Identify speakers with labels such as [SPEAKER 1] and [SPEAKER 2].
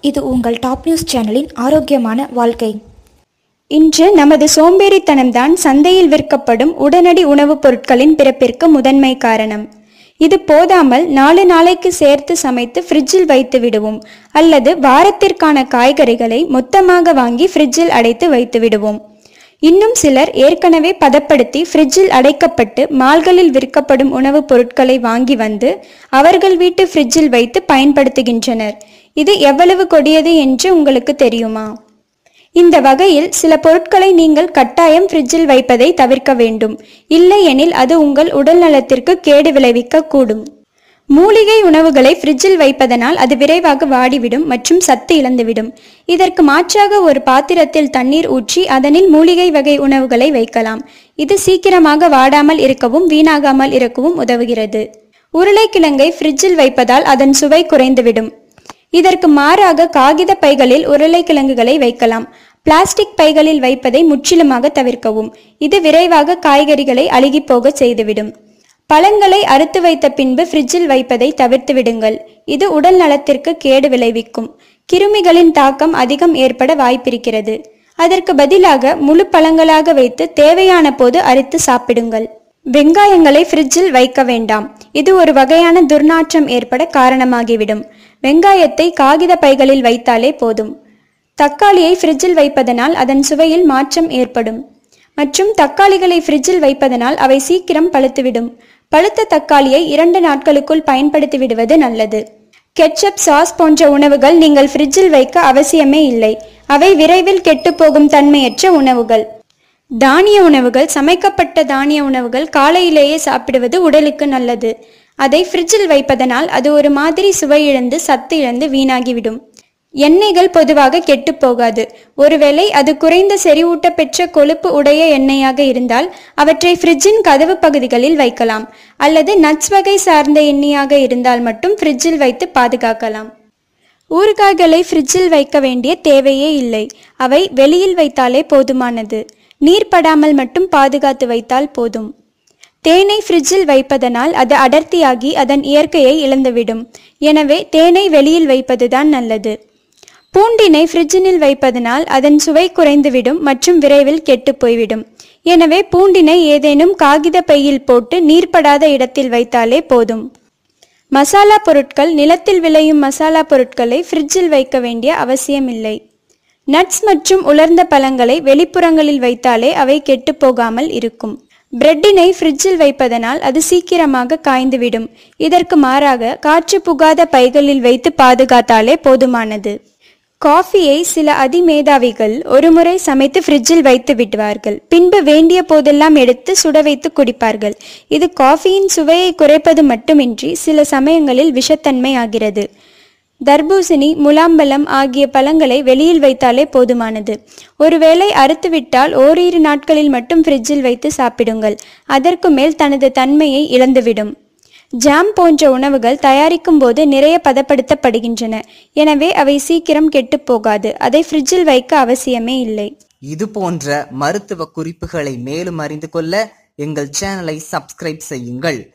[SPEAKER 1] இது உங்கள் top news சேனலின் ஆரோக்கியமான வாழ்க்கை.
[SPEAKER 2] இன்று நமது சோம்பேறித்தனம்தான் சந்தையில் விற்கப்படும் உடனடி உணவுப் பொருட்களின் பிறப்பிற்கு முதன்மை காரணம். இது போதாமல் நாலு நாளைக்கு சேர்த்து சமைத்து ஃப்ரிட்ஜில் வைத்து விடுவோம் அல்லது வாரத்திற்கான காய்கறிகளை மொத்தமாக வாங்கி ஃப்ரிட்ஜில் அடைத்து வைத்து விடுவோம். இன்னும் சிலர் ஏற்கனவே பதப்படுத்தி ஃப்ரிட்ஜில் அடைக்கப்பட்டு மால்களில் விற்கப்படும் உணவுப் பொருட்களை வாங்கி வந்து அவர்கள் வீட்டு ஃப்ரிட்ஜில் வைத்து பயன்படுத்துகின்றனர். இது எவ்வளவு கொடியது என்று உங்களுக்கு தெரியுமா? இந்த வகையில் சில பொருட்களை நீங்கள் கட்டாயம் ஃப்ரிட்ஜில் வைப்பதை தவிர்க்க வேண்டும். இல்லையெனில் அது உங்கள் உடல் நலத்திற்கு கேடு விளைவிக்க கூடும். மூலிகை உணவுகளை ஃப்ரிட்ஜில் வைப்பதனால் அது விரைவாக வாடிவிடும் மற்றும் சத்து இழந்துவிடும். இதற்கு மாற்றாக ஒரு பாத்திரத்தில் தண்ணீர் ஊற்றி அதனில் மூலிகை வகை உணவுகளை வைக்கலாம். இது சீக்கிரமாக வாடாமல் இருக்கவும் வீணாகாமல் இருக்கவும் உதவுகிறது. உருளைக்கிழங்கை ஃப்ரிட்ஜில் வைப்பதால் அதன் சுவை குறைந்துவிடும். இதற்கு மாறாக காகித பைகளில் உருளைக்கிழங்குகளை வைக்கலாம். பிளாஸ்டிக் பைகளில் வைப்பதை முற்றிலுமாக தவிர்க்கவும். இது விரைவாக காய்கறிகளை அழுகிப்போக செய்துவிடும். பழங்களை அறுத்து வைத்த பின்பு ஃப்ரிட்ஜில் வைப்பதை தவிர்த்து விடுங்கள். இது உடல் நலத்திற்கு கேடு விளைவிக்கும். கிருமிகளின் தாக்கம் அதிகம் ஏற்பட வாய்ப்பிருக்கிறது. அதற்கு பதிலாக முழு பழங்களாக வைத்து தேவையான போது அரித்து சாப்பிடுங்கள். வெங்காயங்களை ஃப்ரிட்ஜில் வைக்க வேண்டாம். இது ஒரு வகையான துர்நாற்றம் ஏற்பட காரணமாகிவிடும். வெங்காயத்தை காகித பைகளில் வைத்தாலே போதும். தக்காளியை ஃப்ரிட்ஜில் வைப்பதனால் அதன் சுவையில் மாற்றம் ஏற்படும். மற்றும் தக்காளிகளை ஃப்ரிட்ஜில் வைப்பதனால் அவை சீக்கிரம் பழுத்துவிடும். பழுத்த தக்காளியை இரண்டு நாட்களுக்குள் பயன்படுத்தி விடுவது நல்லது. கெட்சப் சாஸ் போன்ற உணவுகள் நீங்கள் ஃப்ரிட்ஜில் வைக்க அவசியமே இல்லை. அவை விரைவில் கெட்டுப்போகும் தன்மையற்ற உணவுகள். தானிய உணவுகள் சமைக்கப்பட்ட தானிய உணவுகள் காலையிலேயே சாப்பிடுவது உடலுக்கு நல்லது. அதை ஃப்ரிட்ஜில் வைப்பதனால் அது ஒரு மாதிரி சுவை இழந்து சத்து இழந்து வீணாகிவிடும். எண்ணெய்கள் பொதுவாக கெட்டு போகாது. ஒருவேளை அது குறைந்த செறிவூட்ட பெற்ற கொழுப்பு உடைய எண்ணெயாக இருந்தால் அவற்றை ஃப்ரிட்ஜின் கதவு பகுதிகளில் வைக்கலாம். அல்லது நட்ஸ் வகை சார்ந்த எண்ணெயாக இருந்தால் மட்டும் ஃப்ரிட்ஜில் வைத்து பாதுகாக்கலாம். ஊறுகாய்களை ஃப்ரிட்ஜில் வைக்க வேண்டிய தேவையே இல்லை. அவை வெளியில் வைத்தாலே போதுமானது. நீர் படாமல் மட்டும் பாதுகாத்து வைத்தால் போதும். தேனை ஃப்ரிட்ஜில் வைப்பதனால் அது அடர்த்தியாகி அதன் இயற்கையை இழந்துவிடும். எனவே தேனை வெளியில் வைப்பதுதான் நல்லது. பூண்டினை ஃப்ரிட்ஜினில் வைப்பதனால் அதன் சுவை குறைந்துவிடும் மற்றும் விரைவில் கெட்டு போய்விடும். எனவே பூண்டினை ஏதேனும் காகித பையில் போட்டு நீர்ப்படாத இடத்தில் வைத்தாலே போதும். மசாலா பொருட்கள் நிலத்தில் விளையும் மசாலா பொருட்களை ஃப்ரிட்ஜில் வைக்க வேண்டிய அவசியமில்லை. நட்ஸ் மற்றும் உலர்ந்த பழங்களை வெளிப்புறங்களில் வைத்தாலே அவை கெட்டு போகாமல் இருக்கும். பிரெட்டினை ஃப்ரிட்ஜில் வைப்பதனால் அது சீக்கிரமாக காய்ந்துவிடும். இதற்கு மாறாக காற்று புகாத பைகளில் வைத்து பாதுகாத்தாலே போதுமானது. காஃபியை சில அதிமேதாவிகள் ஒருமுறை சமைத்து ஃப்ரிட்ஜில் வைத்து விடுவார்கள். பின்பு வேண்டிய போதெல்லாம் எடுத்து சுட வைத்து குடிப்பார்கள். இது காஃபியின் சுவையை குறைப்பது மட்டுமின்றி சில சமயங்களில் விஷத்தன்மை ஆகிறது. தர்பூசணி முலாம்பழம் ஆகிய பழங்களை வெளியில் வைத்தாலே போதுமானது. ஒருவேளை அறுத்துவிட்டால் ஓரிரு நாட்களில் மட்டும் ஃப்ரிட்ஜில் வைத்து சாப்பிடுங்கள். அதற்கு மேல் தனது தன்மையை இழந்துவிடும். ஜாம் போன்ற உணவுகள் தயாரிக்கும் போது நிறைய பதப்படுத்தப்படுகின்றன. எனவே அவை சீக்கிரம் கெட்டுப் போகாது. அதை ஃப்ரிட்ஜில் வைக்க அவசியமே இல்லை.
[SPEAKER 3] இது போன்ற மருத்துவ குறிப்புகளை மேலும் அறிந்து கொள்ள எங்கள் சேனலை சப்ஸ்கிரைப் செய்யுங்கள்.